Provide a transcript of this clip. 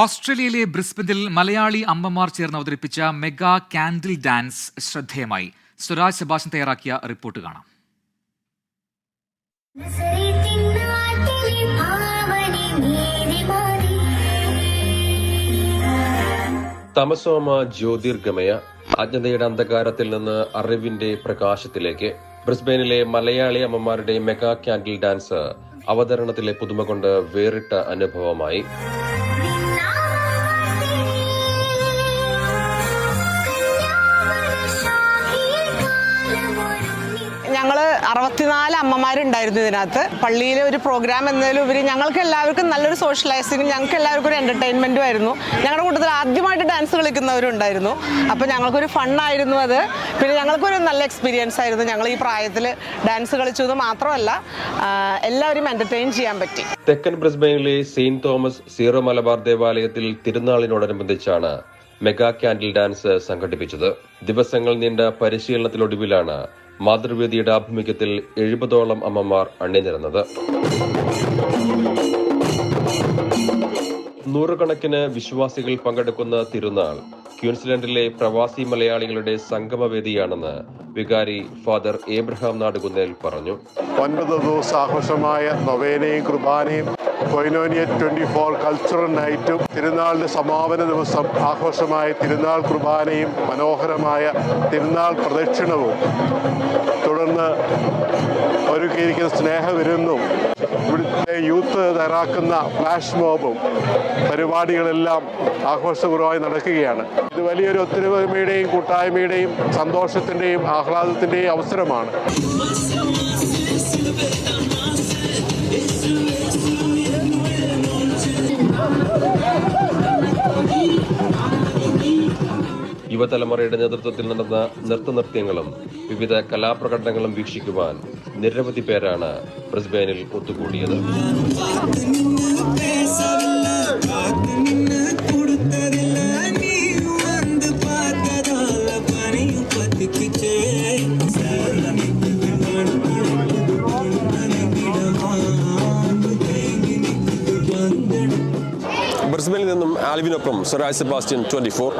ഓസ്ട്രേലിയയിലെ ബ്രിസ്ബനിൽ മലയാളി അമ്മമാർ ചേർന്ന് അവതരിപ്പിച്ച മെഗാ കാൻഡിൽ ഡാൻസ് ശ്രദ്ധേയമായി. സ്വരാജ് സെബാസ്റ്റ്യൻ തയ്യാറാക്കിയ റിപ്പോർട്ട് കാണാം. തമസോമ ജ്യോതിർഗമയ അജ്ഞതയുടെ അന്ധകാരത്തിൽ നിന്ന് അറിവിന്റെ പ്രകാശത്തിലേക്ക് ബ്രിസ്ബെയിനിലെ മലയാളി അമ്മമാരുടെ മെഗാ ക്യാൻഡിൽ ഡാൻസ് അവതരണത്തിലെ പുതുമ കൊണ്ട് വേറിട്ട അനുഭവമായി. അറുപത്തിനാല് അമ്മമാരുണ്ടായിരുന്നു ഇതിനകത്ത്. പള്ളിയിലെ ഒരു പ്രോഗ്രാം എന്നതിലും ഉപരി ഞങ്ങൾക്ക് എല്ലാവർക്കും നല്ലൊരു സോഷ്യലൈസിങ്ങും ഞങ്ങൾക്ക് എല്ലാവർക്കും ഒരു എന്റർടൈൻമെന്റും ആയിരുന്നു. ഞങ്ങളുടെ കൂട്ടത്തിൽ ആദ്യമായിട്ട് ഡാൻസ് കളിക്കുന്നവരുണ്ടായിരുന്നു. അപ്പോൾ ഞങ്ങൾക്കൊരു ഫണ്ണായിരുന്നു അത്. പിന്നെ ഞങ്ങൾക്കൊരു നല്ല എക്സ്പീരിയൻസ് ആയിരുന്നു. ഞങ്ങൾ ഈ പ്രായത്തിൽ ഡാൻസ് കളിച്ചത് മാത്രമല്ല എല്ലാവരും എന്റർടൈൻ ചെയ്യാൻ പറ്റി. തെക്കൻ ബ്രിസ്ബെയിനിലെ സെയിന്റ് തോമസ് സീറോ മലബാർ ദേവാലയത്തിൽ തിരുനാളിനോടനുബന്ധിച്ചാണ് മെഗാ ക്യാൻഡിൽ ഡാൻസ് സംഘടിപ്പിച്ചത്. ദിവസങ്ങൾ നീണ്ട പരിശീലനത്തിനൊടുവിലാണ് മാതൃവേദിയുടെ ആഭിമുഖ്യത്തിൽ എഴുപതോളം അമ്മമാർ അണിനിരന്നത്. നൂറുകണക്കിന് വിശ്വാസികൾ പങ്കെടുക്കുന്ന തിരുനാൾ ക്യൂൻസ്ലൻഡിലെ പ്രവാസി മലയാളികളുടെ സംഗമവേദിയാണെന്ന് വികാരി ഫാദർ ഏബ്രഹാം നാടുകുന്നേൽ പറഞ്ഞു. ഒൻപത് ദിവസം ആഘോഷമായ നൊവേനയും കുർബാനയും കൊയിനോനിയ ട്വന്റി ഫോർ കൾച്ചറൽ നൈറ്റും തിരുനാളിന്റെ സമാപന ദിവസം ആഘോഷമായ തിരുനാൾ കുർബാനയും മനോഹരമായ തിരുനാൾ പ്രദക്ഷിണവും തുടർന്ന് ഒരുക്കിയിരിക്കുന്ന സ്നേഹവിരുന്നും ഇവിടുത്തെ യൂത്ത് തയ്യാറാക്കുന്ന ഫ്ലാഷ് മോബും പരിപാടികളെല്ലാം ആഘോഷപൂർവമായി നടക്കുകയാണ്. ഇത് വലിയൊരു ഒത്തൊരുമയുടെയും കൂട്ടായ്മയുടെയും സന്തോഷത്തിന്റെയും ആഹ്ലാദത്തിന്റെയും അവസരമാണ്. യുവതലമുറയുടെ നേതൃത്വത്തിൽ നടന്ന നൃത്തനൃത്യങ്ങളും വിവിധ കലാപ്രകടനങ്ങളും വീക്ഷിക്കുവാൻ നിരവധി പേരാണ് ബ്രിസ്ബെയിനിൽ ഒത്തുകൂടിയത്. ബ്രിസ്ബനിൽ നിന്നും ആൽവിനൊപ്പം സ്വരാജ് സെബാസ്റ്റ്യൻ ട്വന്റി ഫോർ